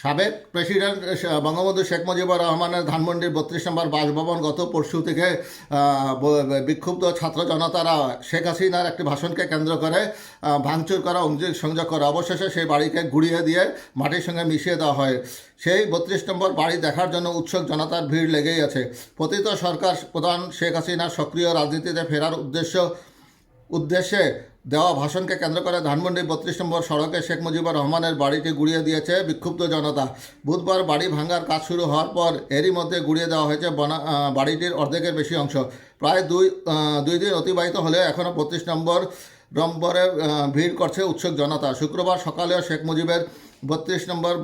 সাবেক প্রেসিডেন্ট বঙ্গবন্ধু শেখ মুজিবুর রহমানের ধানমন্ডির বত্রিশ নম্বর বাসভবন গত পরশু থেকে বিক্ষুব্ধ ছাত্র জনতারা শেখ হাসিনার একটি ভাষণকে কেন্দ্র করে ভাঙচুর করা অভিযোগ সংযোগ করে। অবশেষে সেই বাড়িকে গুড়িয়ে দিয়ে মাটির সঙ্গে মিশিয়ে দেওয়া হয়। সেই বত্রিশ নম্বর বাড়ি দেখার জন্য উৎসুক জনতার ভিড় লেগেই আছে। পতিত সরকার প্রধান শেখ হাসিনার সক্রিয় রাজনীতিতে ফেরার উদ্দেশ্য উদ্দেশ্যে দেওয়া ভাষণকে কেন্দ্র করে ধানমন্ডি বত্রিশ নম্বর সড়কে শেখ মুজিবুর রহমানের বাড়িটি গুড়িয়ে দিয়েছে বিক্ষুব্ধ জনতা। বুধবার বাড়ি ভাঙার কাজ শুরু হওয়ার পর এরই মধ্যে গুড়িয়ে দেওয়া হয়েছে বনা বাড়িটির অর্ধেকের বেশি অংশ। প্রায় দুই দুই দিন অতিবাহিত হলেও এখনও বত্রিশ নম্বর নম্বরে ভিড় করছে উৎসুক জনতা। শুক্রবার সকালেও শেখ মুজিবের বত্রিশ নম্বর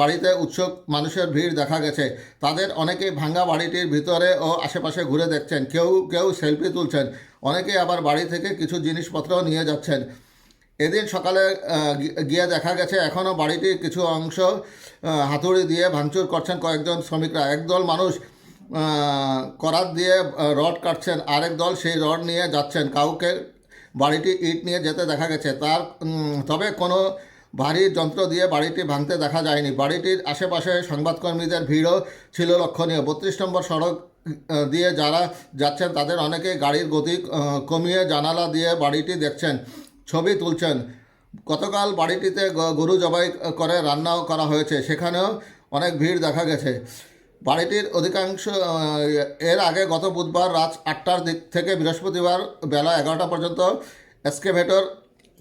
বাড়িতে উৎসুক মানুষের ভিড় দেখা গেছে। তাদের অনেকেই ভাঙ্গা বাড়িটির ভিতরে ও আশেপাশে ঘুরে দেখছেন, কেউ কেউ সেলফি তুলছেন, অনেকেই আবার বাড়ি থেকে কিছু জিনিসপত্র নিয়ে যাচ্ছেন। এদিন সকালে গিয়ে দেখা গেছে এখনও বাড়িটির কিছু অংশ হাতুড়ি দিয়ে ভাঙচুর করছেন কয়েকজন শ্রমিকরা। একদল মানুষ করাত দিয়ে রড কাটছেন, আরেক দল সেই রড নিয়ে যাচ্ছেন। কাউকে বাড়িটি ইট নিয়ে যেতে দেখা গেছে। তার তবে কোনো ভারী যন্ত্র দিয়ে বাড়িটি ভাঙতে দেখা যায়নি। বাড়িটির আশেপাশে সংবাদকর্মীদের ভিড়ও ছিল লক্ষণীয়। বত্রিশ নম্বর সড়ক দিয়ে যারা যাচ্ছেন তাদের অনেকে গাড়ির গতি কমিয়ে জানালা দিয়ে বাড়িটি দেখছেন, ছবি তুলছেন। গতকাল বাড়িটিতে গরু জবাই করে রান্নাও করা হয়েছে। সেখানেও অনেক ভিড় দেখা গেছে। বাড়িটির অধিকাংশ এর আগে গত বুধবার রাত আটটার দিক থেকে বৃহস্পতিবার বেলা এগারোটা পর্যন্ত এক্সকেভেটর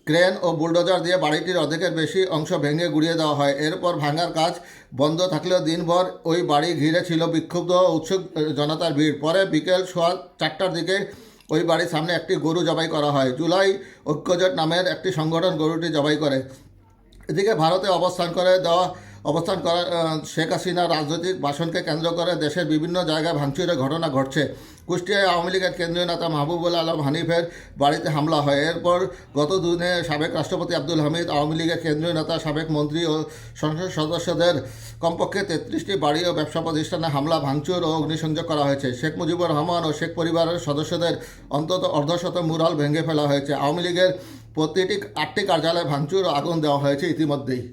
ক্রেন ও বুলডোজার দিয়ে বাড়িটির অর্ধেকের বেশি অংশ ভেঙে গুড়িয়ে দেওয়া হয়। এরপর ভাঙার কাজ বন্ধ থাকলেও দিনভর ওই বাড়ি ঘিরে ছিল বিক্ষুব্ধ উৎসুক জনতার ভিড়। পরে বিকেল সোয়া চারটার দিকে ওই বাড়ির সামনে একটি গরু জবাই করা হয়। জুলাই ঐক্যজোট নামের একটি সংগঠন গরুটি জবাই করে। এদিকে ভারতে অবস্থান করে দেওয়া, অবস্থান করা শেখ হাসিনার রাজনৈতিক ভাষণকে কেন্দ্র করে দেশের বিভিন্ন জায়গায় ভাঙচুরের ঘটনা ঘটছে। কুষ্টিয়ায় আওয়ামী লীগের কেন্দ্রীয় নেতা মাহবুবুল আলম হানিফের বাড়িতে হামলা হয়। এরপর গত দিনে সাবেক রাষ্ট্রপতি আব্দুল হামিদ আওয়ামী লীগের কেন্দ্রীয় নেতা, সাবেক মন্ত্রী ও সংসদ সদস্যদের কমপক্ষে তেত্রিশটি বাড়ি ও ব্যবসা প্রতিষ্ঠানে হামলা, ভাঙচুর ও অগ্নিসংযোগ করা হয়েছে। শেখ মুজিবুর রহমান ও শেখ পরিবারের সদস্যদের অন্তত অর্ধশত মুরাল ভেঙে ফেলা হয়েছে। আওয়ামী লীগের প্রতিটি আটটি কার্যালয়ে ভাঙচুর ও আগুন দেওয়া হয়েছে ইতিমধ্যেই।